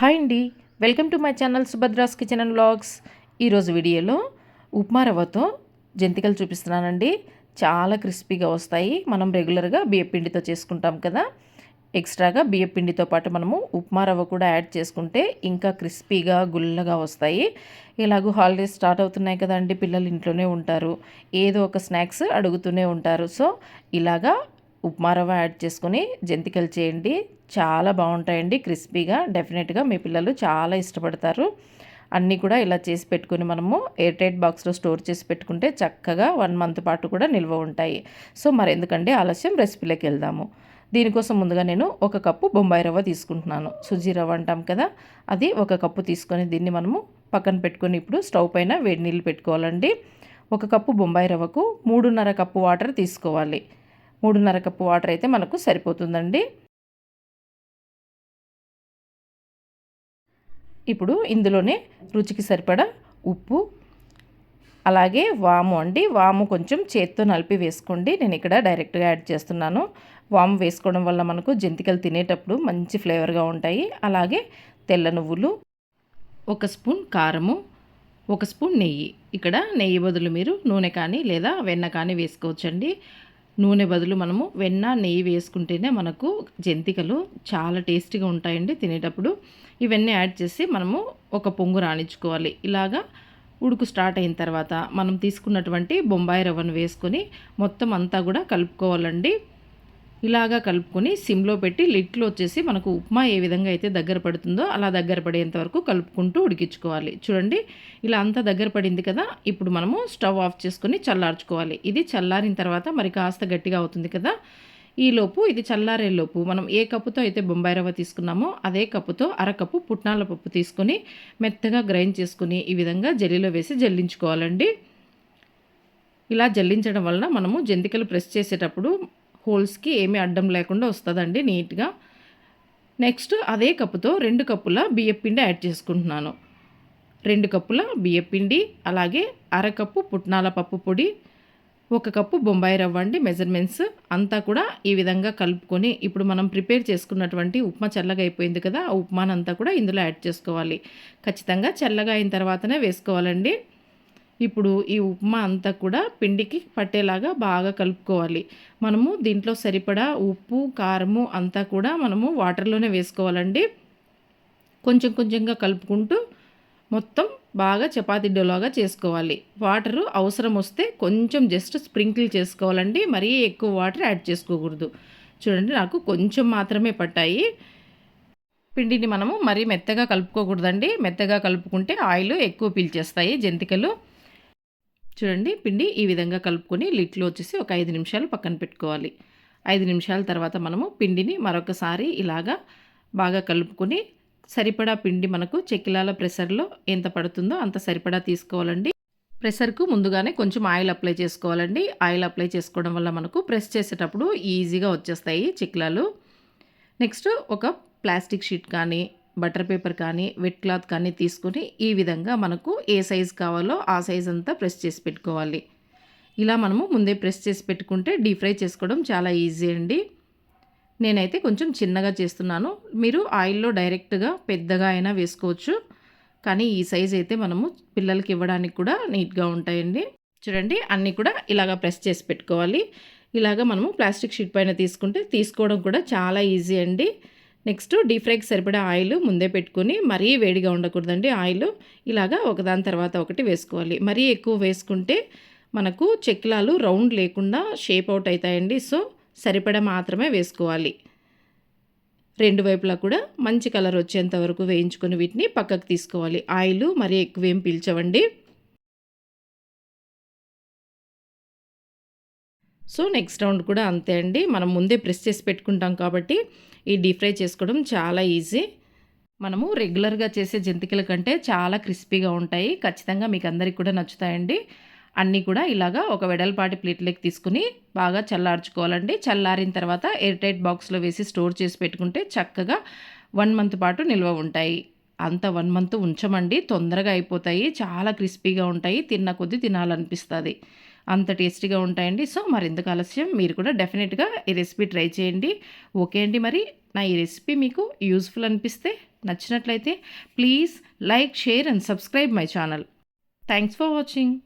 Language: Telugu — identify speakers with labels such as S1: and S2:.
S1: హాయ్ అండి. Welcome to my channel Subhadra's kitchen and vlogs. ఈరోజు వీడియోలో ఉప్మా రవ్వతో జంతికలు చూపిస్తున్నానండి. చాలా క్రిస్పీగా వస్తాయి. మనం రెగ్యులర్గా బియ్యపిండితో చేసుకుంటాం కదా. ఎక్స్ట్రాగా బియ్యపిండితో పాటు మనము ఉప్మా రవ్వ కూడా యాడ్ చేసుకుంటే ఇంకా క్రిస్పీగా గుల్లగా వస్తాయి. ఇలాగూ హాలిడేస్ స్టార్ట్ అవుతున్నాయి కదండి పిల్లలు ఇంట్లోనే ఉంటారు. ఏదో ఒక స్నాక్స్ అడుగుతూనే ఉంటారు. సో ఇలాగా ఉప్మా రవ్వ యాడ్ చేసుకొని జంతికలు చేయండి. చాలా బాగుంటాయండి క్రిస్పీగా. డెఫినెట్గా మీ పిల్లలు చాలా ఇష్టపడతారు. అన్నీ కూడా ఇలా చేసి పెట్టుకుని మనము ఎయిర్ టైట్ బాక్స్లో స్టోర్ చేసి పెట్టుకుంటే చక్కగా వన్ మంత్ పాటు కూడా నిల్వ ఉంటాయి. సో మరి ఎందుకంటే ఆలస్యం? రెసిపీలోకి వెళ్దాము. దీనికోసం ముందుగా నేను ఒక కప్పు బొంబాయి రవ్వ తీసుకుంటున్నాను. సుజీ రవ్వ అంటాం కదా అది ఒక కప్పు తీసుకొని దీన్ని మనము పక్కన పెట్టుకొని ఇప్పుడు స్టవ్ పైన వేడి నీళ్ళు పెట్టుకోవాలండి. ఒక కప్పు బొంబాయి రవ్వకు మూడున్నర కప్పు వాటర్ తీసుకోవాలి. మూడున్నర కప్పు వాటర్ అయితే మనకు సరిపోతుందండి. ఇప్పుడు ఇందులోనే రుచికి సరిపడా ఉప్పు అలాగే వాము అండి. వాము కొంచెం చేత్తో నలిపి వేసుకోండి. నేను ఇక్కడ డైరెక్ట్గా యాడ్ చేస్తున్నాను. వాము వేసుకోవడం వల్ల మనకు జంతికలు తినేటప్పుడు మంచి ఫ్లేవర్గా ఉంటాయి. అలాగే తెల్ల నువ్వులు ఒక స్పూన్ కారము ఒక స్పూన్ నెయ్యి. ఇక్కడ నెయ్యి బదులు మీరు నూనె కానీ లేదా వెన్న కానీ వేసుకోవచ్చండి. నూనె బదులు మనము వెన్న నెయ్యి వేసుకుంటేనే మనకు జంతికలు చాలా టేస్టీగా ఉంటాయండి తినేటప్పుడు. ఇవన్నీ యాడ్ చేసి మనము ఒక పొంగు రాణించుకోవాలి. ఇలాగా ఉడుకు స్టార్ట్ అయిన తర్వాత మనం తీసుకున్నటువంటి బొంబాయి రవ్వను వేసుకొని మొత్తం అంతా కూడా కలుపుకోవాలండి. ఇలాగా కలుపుకొని సిమ్లో పెట్టి లిట్లో వచ్చేసి మనకు ఉప్మా ఏ విధంగా అయితే దగ్గర పడుతుందో అలా దగ్గర పడేంత వరకు కలుపుకుంటూ ఉడికించుకోవాలి. చూడండి ఇలా అంతా దగ్గర పడింది కదా ఇప్పుడు మనము స్టవ్ ఆఫ్ చేసుకొని చల్లార్చుకోవాలి. ఇది చల్లారిన తర్వాత మరి కాస్త గట్టిగా అవుతుంది కదా ఈలోపు ఇది చల్లారేలోపు మనం ఏ కప్పుతో అయితే బొంబాయి రవ్వ తీసుకున్నామో అదే కప్పుతో అరకప్పు పుట్నాల పప్పు తీసుకొని మెత్తగా గ్రైండ్ చేసుకుని ఈ విధంగా జల్లీలో వేసి జల్లించుకోవాలండి. ఇలా జల్లించడం వలన మనము జంతికలు ప్రెస్ చేసేటప్పుడు హోల్స్కి ఏమీ అడ్డం లేకుండా వస్తుందండి నీట్గా. నెక్స్ట్ అదే కప్పుతో రెండు కప్పుల బియ్యపిండి యాడ్ చేసుకుంటున్నాను. రెండు కప్పుల బియ్యపిండి అలాగే అరకప్పు పుట్నాల పప్పు పొడి ఒక కప్పు బొంబాయి రవ్వ అండి మెజర్మెంట్స్. అంతా కూడా ఈ విధంగా కలుపుకొని ఇప్పుడు మనం ప్రిపేర్ చేసుకున్నటువంటి ఉప్మా చల్లగా అయిపోయింది కదా ఆ ఉప్మానంతా కూడా ఇందులో యాడ్ చేసుకోవాలి. ఖచ్చితంగా చల్లగా అయిన తర్వాతనే వేసుకోవాలండి. ఇప్పుడు ఈ ఉప్మా అంతా కూడా పిండికి పట్టేలాగా బాగా కలుపుకోవాలి. మనము దీంట్లో సరిపడా ఉప్పు కారము అంతా కూడా మనము వాటర్లోనే వేసుకోవాలండి. కొంచెం కొంచెంగా కలుపుకుంటూ మొత్తం బాగా చపాతీ డోలాగా చేసుకోవాలి. వాటరు అవసరం వస్తే కొంచెం జస్ట్ స్ప్రింకిల్ చేసుకోవాలండి. మరీ ఎక్కువ వాటర్ యాడ్ చేసుకోకూడదు. చూడండి నాకు కొంచెం మాత్రమే పట్టాయి. పిండిని మనము మరీ మెత్తగా కలుపుకోకూడదండి. మెత్తగా కలుపుకుంటే ఆయిల్ ఎక్కువ పీల్చేస్తాయి జంతికలు. చూడండి పిండి ఈ విధంగా కలుపుకొని లిట్లో వచ్చేసి ఒక ఐదు నిమిషాలు పక్కన పెట్టుకోవాలి. ఐదు నిమిషాల తర్వాత మనము పిండిని మరొకసారి ఇలాగా బాగా కలుపుకొని సరిపడా పిండి మనకు చెక్కిలాల ప్రెషర్లో ఎంత పడుతుందో అంత సరిపడా తీసుకోవాలండి. ప్రెషర్కు ముందుగానే కొంచెం ఆయిల్ అప్లై చేసుకోవాలండి. ఆయిల్ అప్లై చేసుకోవడం వల్ల మనకు ప్రెస్ చేసేటప్పుడు ఈజీగా వచ్చేస్తాయి చిక్లాలు నెక్స్ట్ ఒక ప్లాస్టిక్ షీట్ కానీ బటర్ పేపర్ కానీ వెట్ క్లాత్ కానీ తీసుకొని ఈ విధంగా మనకు ఏ సైజ్ కావాలో ఆ సైజ్ అంతా ప్రెస్ చేసి పెట్టుకోవాలి. ఇలా మనము ముందే ప్రెస్ చేసి పెట్టుకుంటే డీప్ ఫ్రై చేసుకోవడం చాలా ఈజీ అండి. నేనైతే కొంచెం చిన్నగా చేస్తున్నాను. మీరు ఆయిల్లో డైరెక్ట్గా పెద్దగా అయినా వేసుకోవచ్చు. కానీ ఈ సైజ్ అయితే మనము పిల్లలకి ఇవ్వడానికి కూడా నీట్గా ఉంటాయండి. చూడండి అన్నీ కూడా ఇలాగా ప్రెస్ చేసి పెట్టుకోవాలి. ఇలాగా మనము ప్లాస్టిక్ షీట్ పైన తీసుకుంటే తీసుకోవడం కూడా చాలా ఈజీ అండి. నెక్స్ట్ డీప్ ఫ్రైకి సరిపడా ఆయిల్ ముందే పెట్టుకుని మరీ వేడిగా ఉండకూడదండి. ఆయిల్ ఇలాగా ఒకదాని తర్వాత ఒకటి వేసుకోవాలి. మరీ ఎక్కువ వేసుకుంటే మనకు చెక్లాలు రౌండ్ లేకుండా షేప్ అవుట్ అవుతాయండి. సో సరిపడా మాత్రమే వేసుకోవాలి. రెండు వైపులా కూడా మంచి కలర్ వచ్చేంత వరకు వేయించుకొని వీటిని పక్కకు తీసుకోవాలి. ఆయిల్ మరీ ఎక్కువ ఏం పీల్చవండి. సో నెక్స్ట్ రౌండ్ కూడా అంతే అండి. మనం ముందే ప్రెస్ చేసి పెట్టుకుంటాం కాబట్టి ఈ డీప్ ఫ్రై చేసుకోవడం చాలా ఈజీ. మనము రెగ్యులర్గా చేసే జంతికల కంటే చాలా క్రిస్పీగా ఉంటాయి. ఖచ్చితంగా మీకు అందరికి కూడా నచ్చుతాయండి. అన్నీ కూడా ఇలాగా ఒక వెడల్పాటి ప్లేట్లోకి తీసుకుని బాగా చల్లార్చుకోవాలండి. చల్లారిన తర్వాత ఎయిర్ టైట్ బాక్స్లో వేసి స్టోర్ చేసి పెట్టుకుంటే చక్కగా వన్ మంత్ పాటు నిల్వ ఉంటాయి. అంత వన్ మంత్ ఉంచమండి. తొందరగా అయిపోతాయి. చాలా క్రిస్పీగా ఉంటాయి. తిన్న కొద్దీ తినాలనిపిస్తుంది. అంత టేస్టీగా ఉంటాయండి. సో మరి ఎందుకు ఆలస్యం మీరు కూడా డెఫినెట్గా ఈ రెసిపీ ట్రై చేయండి. ఓకే అండి మరి. నా ఈ రెసిపీ మీకు యూస్ఫుల్ అనిపిస్తే నచ్చినట్లయితే please like share and subscribe my channel. Thanks for watching.